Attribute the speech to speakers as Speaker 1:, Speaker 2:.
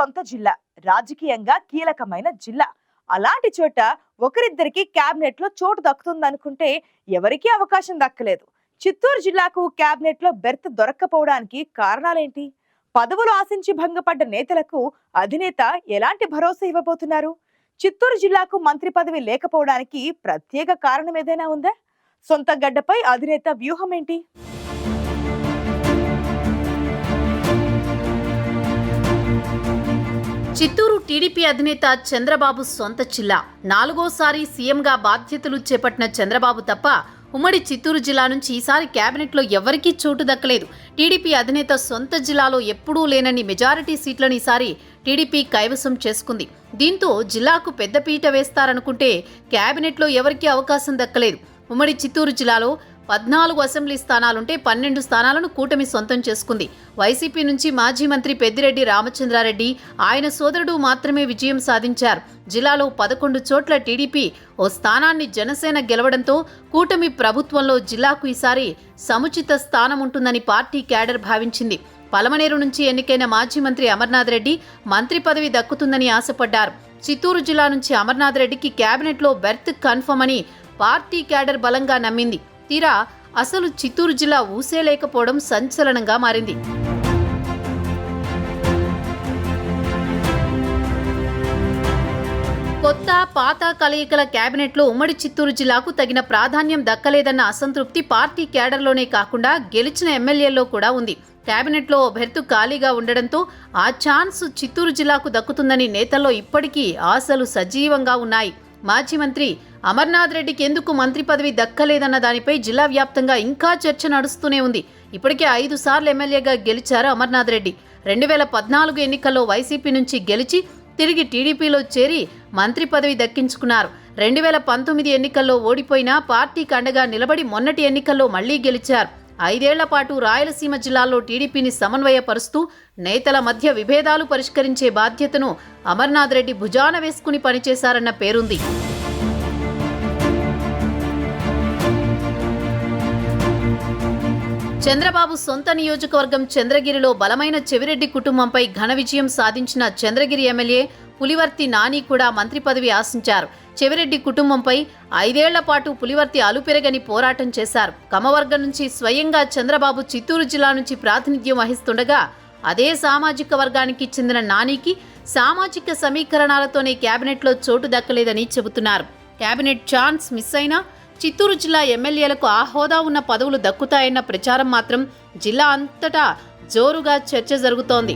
Speaker 1: సొంత జిల్లా రాజకీయంగా కీలకమైన జిల్లా. అలాంటి చోట ఒకరిద్దరికి క్యాబినెట్లో లో చోటు దక్కుతుందనుకుంటే ఎవరికీ అవకాశం దక్కలేదు. చిత్తూరు జిల్లాకు క్యాబినెట్లో లో బెర్త్ దొరక్కపోవడానికి కారణాలేంటి? పదవులు ఆశించి భంగపడ్డ నేతలకు అధినేత ఎలాంటి భరోసా ఇవ్వబోతున్నారు? చిత్తూరు జిల్లాకు మంత్రి పదవి లేకపోవడానికి ప్రత్యేక కారణం ఏదైనా ఉందా? సొంత గడ్డపై అధినేత వ్యూహం ఏంటి
Speaker 2: చిత్తూరు టీడీపీ అధినేత చంద్రబాబు సొంత జిల్లా నాలుగోసారి సీఎంగా బాధ్యతలు చేపట్టిన చంద్రబాబు తప్ప ఉమ్మడి చిత్తూరు జిల్లా నుంచి ఈసారి కేబినెట్లో ఎవరికీ చోటు దక్కలేదు. టీడీపీ అధినేత సొంత జిల్లాలో ఎప్పుడూ లేనని మెజారిటీ సీట్లను ఈసారి టీడీపీ కైవసం చేసుకుంది. దీంతో జిల్లాకు పెద్దపీట వేస్తారనుకుంటే కేబినెట్లో ఎవరికీ అవకాశం దక్కలేదు. ఉమ్మడి చిత్తూరు జిల్లాలో పద్నాలుగు అసెంబ్లీ స్థానాలుంటే పన్నెండు స్థానాలను కూటమి సొంతం చేసుకుంది. వైసీపీ నుంచి మాజీ మంత్రి పెద్దిరెడ్డి రామచంద్రారెడ్డి ఆయన సోదరుడు మాత్రమే విజయం సాధించారు. జిల్లాలో పదకొండు చోట్ల టీడీపీ ఓ స్థానాన్ని జనసేన గెలవడంతో కూటమి ప్రభుత్వంలో జిల్లాకు ఈసారి సముచిత స్థానం ఉంటుందని పార్టీ క్యాడర్ భావించింది. పలమనేరు నుంచి ఎన్నికైన మాజీ మంత్రి అమర్నాథ్ రెడ్డి మంత్రి పదవి దక్కుతుందని ఆశపడ్డారు. చిత్తూరు జిల్లా నుంచి అమర్నాథ్ రెడ్డికి కేబినెట్లో బెర్త్ కన్ఫర్మ్ అని పార్టీ క్యాడర్ బలంగా నమ్మింది. తీరా అసలు చిత్తూరు జిల్లా ఊసే లేకపోవడం సంచలనంగా మారింది. కొత్త పాత కలయికల కేబినెట్లో ఉమ్మడి చిత్తూరు జిల్లాకు తగిన ప్రాధాన్యం దక్కలేదన్న అసంతృప్తి పార్టీ క్యాడర్లోనే కాకుండా గెలిచిన ఎమ్మెల్యేల్లో కూడా ఉంది. కేబినెట్లో ఓ ఖాళీగా ఉండడంతో ఆ ఛాన్స్ చిత్తూరు జిల్లాకు దక్కుతుందని నేతల్లో ఇప్పటికీ ఆశలు సజీవంగా ఉన్నాయి. మాజీ మంత్రి అమర్నాథ్ రెడ్డికి ఎందుకు మంత్రి పదవి దక్కలేదన్న దానిపై జిల్లా వ్యాప్తంగా ఇంకా చర్చ నడుస్తూనే ఉంది. ఇప్పటికే ఐదు సార్లు ఎమ్మెల్యేగా గెలిచారు అమర్నాథ్ రెడ్డి. రెండు వేల పద్నాలుగు ఎన్నికల్లో వైసీపీ నుంచి గెలిచి తిరిగి టీడీపీలో చేరి మంత్రి పదవి దక్కించుకున్నారు. రెండు వేల పంతొమ్మిది ఎన్నికల్లో ఓడిపోయినా పార్టీకి అండగా నిలబడి మొన్నటి ఎన్నికల్లో మళ్ళీ గెలిచారు. ఐదేళ్ళ పాటు రాయలసీమ జిల్లాలో టీడీపీని సమన్వయపరుస్తూ నేతల మధ్య విభేదాలు పరిష్కరించే బాధ్యతను అమర్నాథ్ రెడ్డి భుజాన వేసుకుని పనిచేశారన్న పేరుంది. చంద్రబాబు సొంత నియోజకవర్గం చంద్రగిరిలో బలమైన చెవిరెడ్డి కుటుంబంపై ఘన విజయం సాధించిన చంద్రగిరి ఎమ్మెల్యే పులివర్తి నాని కూడా మంత్రి పదవి ఆశించారు. చెవిరెడ్డి కుటుంబంపై ఐదేళ్ళ పాటు పులివర్తి అలుపెరగని పోరాటం చేశారు. కమవర్గం నుంచి స్వయంగా చంద్రబాబు చిత్తూరు జిల్లా నుంచి ప్రాతినిధ్యం వహిస్తుండగా అదే సామాజిక వర్గానికి చెందిన నానికి సామాజిక సమీకరణాలతోనే కేబినెట్లో చోటు దక్కలేదని చెబుతున్నారు. కేబినెట్ ఛాన్స్ మిస్ అయినా చిత్తూరు జిల్లా ఎమ్మెల్యేలకు ఆ హోదా ఉన్న పదవులు దక్కుతాయన్న ప్రచారం మాత్రం జిల్లా అంతటా జోరుగా చర్చ జరుగుతోంది.